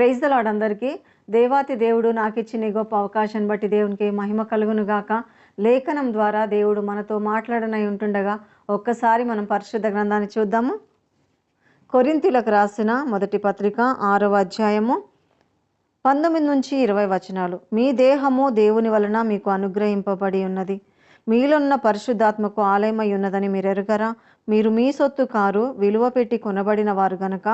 Praise the Lord అందరికీ. దేవాతి దేవుడు నాకు ఇచ్చిన గొప్ప అవకాశాన్ని బట్టి దేవునికి మహిమ కలుగును గాక లేఖనం ద్వారా దేవుడు మనతో మాట్లాడనై ఉంటుండగా ఒక్కసారి మనం పరిశుద్ధ గ్రంథాన్ని చూద్దాము. కొరింతిలకు రాసిన మొదటి పత్రిక ఆరవ అధ్యాయము పంతొమ్మిది నుంచి ఇరవై వచనాలు. మీ దేహము దేవుని వలన మీకు అనుగ్రహింపబడి ఉన్నది. మీలోన్న పరిశుద్ధాత్మకు ఆలయమై ఉన్నదని మీరు ఎరుగరా మీరు మీ సొత్తు కారు విలువ పెట్టి కొనబడిన వారు గనక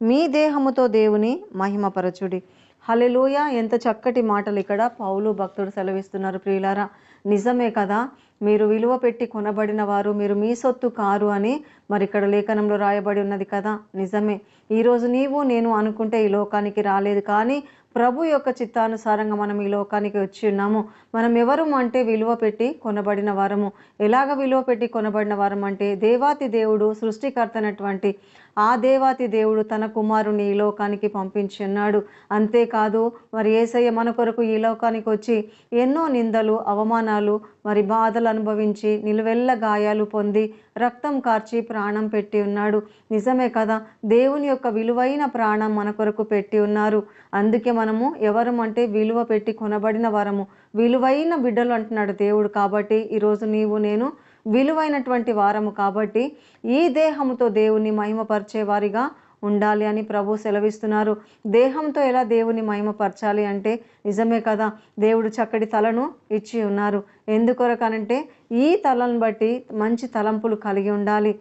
మీ దేహముతో దేవుని మహిమపరచుడి. హలెలూయ ఎంత చక్కటి మాటలు ఇక్కడ పౌలు భక్తుడు సెలవిస్తున్నారు ప్రియులారా. నిజమే కదా మీరు విలువ పెట్టి కొనబడిన వారు మీరు మీ సొత్తు కారు అని మరి ఇక్కడ లేఖనంలో రాయబడి ఉన్నది కదా. నిజమే. ఈరోజు నీవు నేను అనుకుంటే ఈ లోకానికి రాలేదు కానీ ప్రభు యొక్క చిత్తానుసారంగా మనం ఈ లోకానికి వచ్చి ఉన్నాము. మనం ఎవరు అంటే విలువ పెట్టి కొనబడిన వారము. ఎలాగ విలువ పెట్టి కొనబడిన వారం అంటే దేవాతి దేవుడు సృష్టికర్తనటువంటి ఆ దేవాతి దేవుడు తన కుమారుని ఈ లోకానికి పంపించి ఉన్నాడు. అంతేకాదు మరి ఏసయ్య మన కొరకు ఈ లోకానికి వచ్చి ఎన్నో నిందలు అవమానాలు మరి బాధలు అనుభవించి నిలువెల్ల గాయాలు పొంది రక్తం కార్చి ప్రాణం పెట్టి ఉన్నాడు. నిజమే కదా దేవుని యొక్క విలువైన ప్రాణం మన కొరకు పెట్టి ఉన్నారు. అందుకే మనము ఎవరం అంటే విలువ పెట్టి కొనబడిన వరము. విలువైన బిడ్డలు అంటున్నాడు దేవుడు కాబట్టి ఈరోజు నీవు నేను విలువైనటువంటి వారము కాబట్టి ఈ దేహముతో దేవుని మహిమపరిచే వారిగా ఉండాలి అని ప్రభు సెలవిస్తున్నారు. దేహంతో ఎలా దేవుని మహిమపరచాలి అంటే నిజమే కదా దేవుడు చక్కటి తలను ఇచ్చి ఉన్నారు. ఎందుకొరకనంటే ఈ తలను బట్టి మంచి తలంపులు కలిగి ఉండాలి.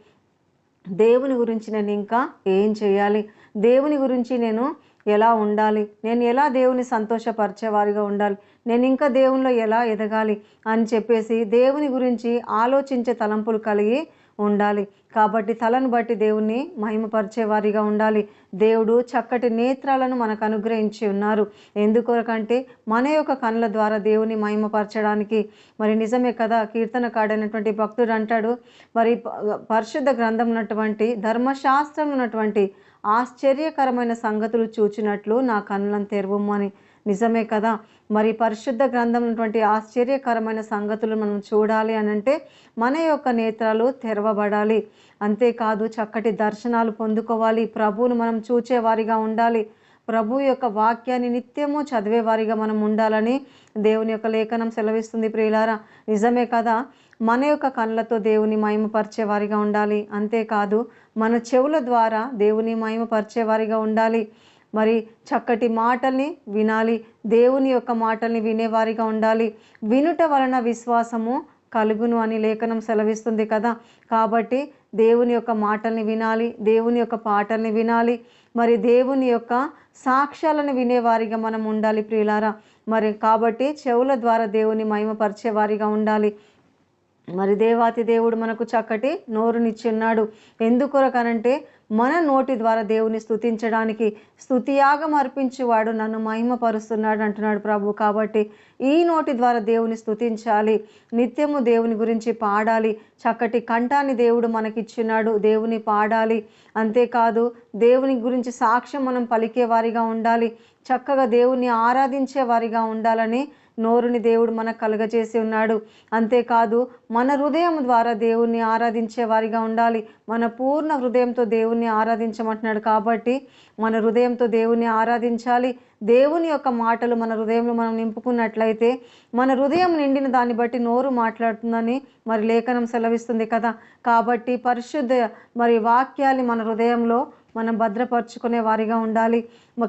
దేవుని గురించి నేను ఇంకా ఏం చేయాలి? దేవుని గురించి నేను ఎలా ఉండాలి? నేను ఎలా దేవుని సంతోషపరిచేవారిగా ఉండాలి? నేను ఇంకా దేవునిలో ఎలా ఎదగాలి? అని చెప్పేసి దేవుని గురించి ఆలోచించే తలంపులు కలిగి ఉండాలి. కాబట్టి తలను బట్టి దేవుణ్ణి మహిమపరిచేవారిగా ఉండాలి. దేవుడు చక్కటి నేత్రాలను మనకు అనుగ్రహించి ఉన్నారు. ఎందుకొరకంటే మన యొక్క కళ్ళ ద్వారా దేవుని మహిమపరచడానికి మరి నిజమే కదా? కీర్తన కాడైనటువంటి భక్తుడు అంటాడు మరి పరిశుద్ధ గ్రంథం ఉన్నటువంటి ధర్మశాస్త్రం ఉన్నటువంటి ఆశ్చర్యకరమైన సంగతులు చూచినట్లు నా కన్నులను తెరవము అని. నిజమే కదా? మరి పరిశుద్ధ గ్రంథం ఉన్నటువంటి ఆశ్చర్యకరమైన సంగతులు మనం చూడాలి అని అంటే మన యొక్క నేత్రాలు తెరవబడాలి. అంతేకాదు చక్కటి దర్శనాలు పొందుకోవాలి. ప్రభువును మనం చూచేవారిగా ఉండాలి. ప్రభు యొక్క వాక్యాన్ని నిత్యము చదివేవారిగా మనం ఉండాలని దేవుని యొక్క లేఖనం సెలవిస్తుంది ప్రియులారా. నిజమే కదా? మన యొక్క కళ్ళతో దేవుని మహిమపరిచేవారిగా ఉండాలి. అంతేకాదు మన చెవుల ద్వారా దేవుని మహిమపరిచేవారిగా ఉండాలి. మరి చక్కటి మాటల్ని వినాలి. దేవుని యొక్క మాటల్ని వినేవారిగా ఉండాలి. వినుట వలన విశ్వాసము కలుగును అని లేఖనం సెలవిస్తుంది కదా. కాబట్టి దేవుని యొక్క మాటల్ని వినాలి దేవుని యొక్క పాటల్ని వినాలి. మరి దేవుని యొక్క సాక్ష్యాలను వినేవారిగా మనం ఉండాలి ప్రియులారా. మరి కాబట్టి చెవుల ద్వారా దేవుని మహిమపరిచేవారిగా ఉండాలి. మరి దేవాతి దేవుడు మనకు చక్కటి నోరునిచ్చున్నాడు. ఎందుకొరకనంటే మన నోటి ద్వారా దేవుని స్థుతించడానికి స్తుతియాగం అర్పించేవాడు నన్ను మహిమపరుస్తున్నాడు అంటున్నాడు ప్రభు. కాబట్టి ఈ నోటి ద్వారా దేవుని స్థుతించాలి నిత్యము దేవుని గురించి పాడాలి. చక్కటి కంఠాన్ని దేవుడు మనకిచ్చున్నాడు. దేవుని పాడాలి. అంతేకాదు దేవుని గురించి సాక్ష్యం మనం పలికే వారిగా ఉండాలి. చక్కగా దేవుణ్ణి ఆరాధించే వారిగా ఉండాలని నోరుని దేవుడు మనకు కలుగజేసి ఉన్నాడు. అంతేకాదు మన హృదయం ద్వారా దేవుణ్ణి ఆరాధించే వారిగా ఉండాలి. మన పూర్ణ హృదయంతో దేవుణ్ణి ఆరాధించమంటున్నాడు కాబట్టి మన హృదయంతో దేవుణ్ణి ఆరాధించాలి. దేవుని యొక్క మాటలు మన హృదయంలో మనం నింపుకున్నట్లయితే మన హృదయం నిండిన దాన్ని బట్టి నోరు మాట్లాడుతుందని మరి లేఖనం సెలవిస్తుంది కదా. కాబట్టి పరిశుద్ధ మరి వాక్యాన్ని మన హృదయంలో మనం భద్రపరుచుకునే వారిగా ఉండాలి.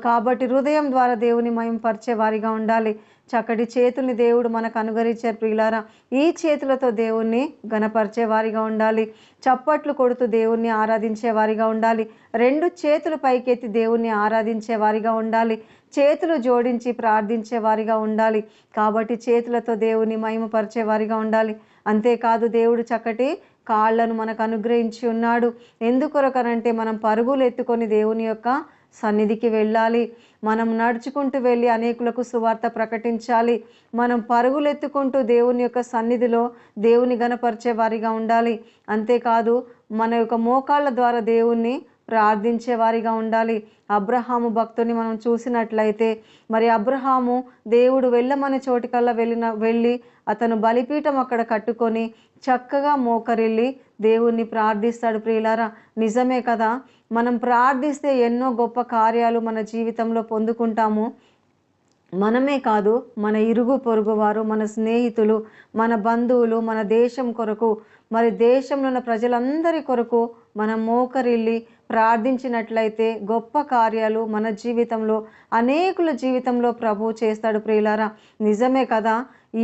కాబట్టి హృదయం ద్వారా దేవుని మయంపరిచే వారిగా ఉండాలి. చక్కటి చేతుల్ని దేవుడు మనకు అనుగరించారు ప్రియులారా. ఈ చేతులతో దేవుణ్ణి గణపరిచే వారిగా ఉండాలి. చప్పట్లు కొడుతూ దేవుణ్ణి ఆరాధించే వారిగా ఉండాలి. రెండు చేతులు పైకెత్తి దేవుణ్ణి ఆరాధించే వారిగా ఉండాలి. చేతులు జోడించి ప్రార్థించే వారిగా ఉండాలి. కాబట్టి చేతులతో దేవుని మహిమపరిచే వారిగా ఉండాలి. అంతేకాదు దేవుడు చక్కటి కాళ్ళను మనకు అనుగ్రహించి ఉన్నాడు. ఎందుకొరకనంటే మనం పరుగులు ఎత్తుకొని దేవుని యొక్క సన్నిధికి వెళ్ళాలి. మనం నడుచుకుంటూ వెళ్ళి అనేకులకు సువార్త ప్రకటించాలి. మనం పరుగులెత్తుకుంటూ దేవుని యొక్క సన్నిధిలో దేవుని గనపరిచే వారిగా ఉండాలి. అంతేకాదు మన యొక్క మోకాళ్ళ ద్వారా దేవుణ్ణి ప్రార్థించే వారిగా ఉండాలి. అబ్రహాము భక్తుని మనం చూసినట్లయితే మరి అబ్రహాము దేవుడు వెళ్ళమని చోటికల్లా వెళ్ళిన వెళ్ళి అతను బలిపీఠం అక్కడ కట్టుకొని చక్కగా మోకరిల్లి దేవుణ్ణి ప్రార్థిస్తాడు ప్రియులారా. నిజమే కదా మనం ప్రార్థిస్తే ఎన్నో గొప్ప కార్యాలు మన జీవితంలో పొందుకుంటాము. మనమే కాదు మన ఇరుగు పొరుగు వారు మన స్నేహితులు మన బంధువులు మన దేశం కొరకు మరి దేశంలో ఉన్న ప్రజలందరి కొరకు మనం మోకరిల్లి ప్రార్థించినట్లయితే గొప్ప కార్యాలు మన జీవితంలో అనేకుల జీవితంలో ప్రభు చేస్తాడు ప్రియులారా. నిజమే కదా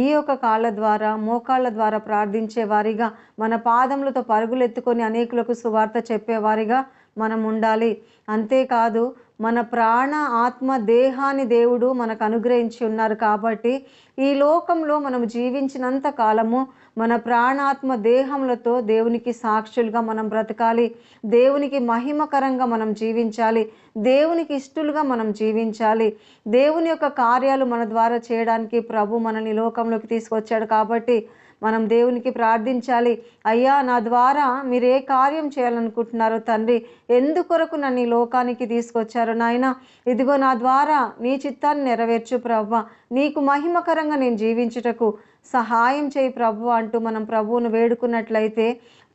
ఈ యొక్క కాళ్ళ ద్వారా మోకాళ్ళ ద్వారా ప్రార్థించే వారిగా మన పాదములతో పరుగులెత్తుకొని అనేకులకు సువార్త చెప్పేవారిగా మనం ఉండాలి. అంతేకాదు మన ప్రాణ ఆత్మ దేహాన్ని దేవుడు మనకు అనుగ్రహించి ఉన్నారు కాబట్టి ఈ లోకంలో మనం జీవించినంత కాలము మన ప్రాణాత్మ దేహములతో దేవునికి సాక్షులుగా మనం బ్రతకాలి. దేవునికి మహిమకరంగా మనం జీవించాలి. దేవునికి ఇష్టలుగా మనం జీవించాలి. దేవుని యొక్క కార్యాలు మన ద్వారా చేయడానికి ప్రభు మనల్ని లోకంలోకి తీసుకొచ్చాడు కాబట్టి మనం దేవునికి ప్రార్థించాలి. అయ్యా నా ద్వారా మీరు ఏ కార్యం చేయాలనుకుంటున్నారో తండ్రి ఎందుకొరకు నన్ను ఈ లోకానికి తీసుకొచ్చారు నాయన? ఇదిగో నా ద్వారా నీ చిత్తాన్ని నెరవేర్చు ప్రవ్వ. నీకు మహిమకరంగా నేను జీవించుటకు సహాయం చేయి ప్రభు అంటూ మనం ప్రభువును వేడుకున్నట్లయితే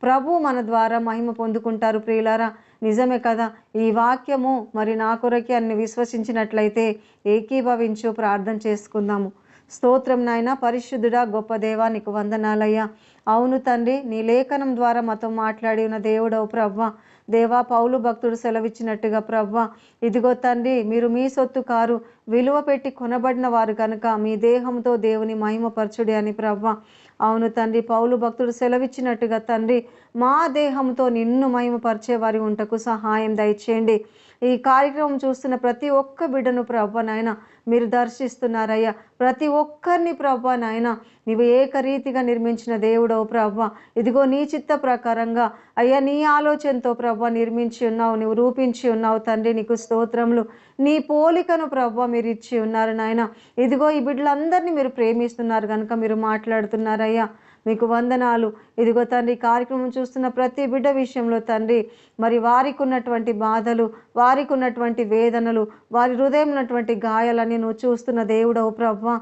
ప్రభు మన ద్వారా మహిమ పొందుకుంటారు ప్రియులారా. నిజమే కదా ఈ వాక్యము మరి నా కొరకే అన్ని విశ్వసించినట్లయితే ఏకీభవించు ప్రార్థన చేసుకుందాము. స్తోత్రం నాయన పరిశుద్ధుడా గొప్ప దేవా నీకు వందనాలయ్యా. అవును తండ్రి నీ లేఖనం ద్వారా మాతో మాట్లాడి ఉన్న దేవుడవు ప్రవ్వ. దేవా పౌలు భక్తుడు సెలవిచ్చినట్టుగా ప్రవ్వ. ఇదిగో తండ్రి మీరు మీ సొత్తు కారు విలువ పెట్టి కొనబడిన వారు కనుక మీ దేహంతో దేవుని మహిమపరచుడి అని ప్రవ్వ. అవును తండ్రి పౌలు భక్తుడు సెలవిచ్చినట్టుగా తండ్రి మా దేహంతో నిన్ను మహిమపరిచే వారి ఉంటకు సహాయం దయచేయండి. ఈ కార్యక్రమం చూస్తున్న ప్రతి ఒక్క బిడ్డను ప్రభ నాయన మీరు దర్శిస్తున్నారయ్యా. ప్రతి ఒక్కరిని ప్రభా నాయన నీవు ఏకరీతిగా నిర్మించిన దేవుడవు ప్రభా. ఇదిగో నీ చిత్త ప్రకారంగా అయ్యా నీ ఆలోచనతో ప్రభా నిర్మించి ఉన్నావు నువ్వు రూపించి ఉన్నావు తండ్రి నీకు స్తోత్రములు నీ పోలికను ప్రభా మీరు ఇచ్చి ఉన్నారు నాయన. ఇదిగో ఈ బిడ్డలందరినీ మీరు ప్రేమిస్తున్నారు కనుక మీరు మాట్లాడుతున్నారయ్యా. మీకు వందనాలు. ఇదిగో తండ్రి కార్యక్రమం చూస్తున్న ప్రతి బిడ్డ విషయంలో తండ్రి మరి వారికి ఉన్నటువంటి బాధలు వారికి ఉన్నటువంటి వేదనలు వారి హృదయం ఉన్నటువంటి గాయాలని నువ్వు చూస్తున్న దేవుడవు ప్రవ్వ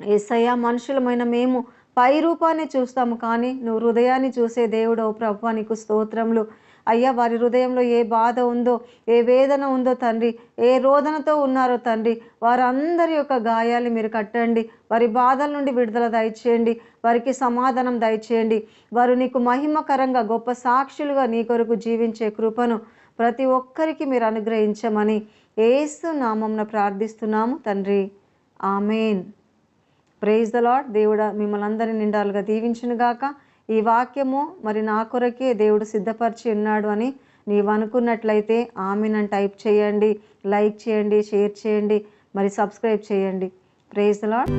ఏసయ్య మనుషులమైన మేము పై రూపాన్ని చూస్తాము కానీ నువ్వు హృదయాన్ని చూసే దేవుడవు ప్రభు నీకు స్తోత్రములు. అయ్యా వారి హృదయంలో ఏ బాధ ఉందో ఏ వేదన ఉందో తండ్రి ఏ రోదనతో ఉన్నారో తండ్రి వారందరి యొక్క గాయాలు మీరు కట్టండి. వారి బాధల నుండి విడుదల దయచేయండి. వారికి సమాధానం దయచేయండి. వారు నీకు మహిమకరంగా గొప్ప సాక్షులుగా నీ కొరకు జీవించే కృపను ప్రతి ఒక్కరికి మీరు అనుగ్రహించమని ఏసు నామంన ప్రార్థిస్తున్నాము తండ్రి. ఆమెన్. ప్రేజ్ ద లాడ్ దేవుడ మిమ్మల్ని అందరినీ నిండాలుగా దీవించునుగాక. ఈ వాక్యము మరి నా కొరకే దేవుడు సిద్ధపరిచి ఉన్నాడు అని నీవు అనుకున్నట్లయితే ఆమెనని టైప్ చేయండి లైక్ చేయండి షేర్ చేయండి మరి సబ్స్క్రైబ్ చేయండి. Praise the lord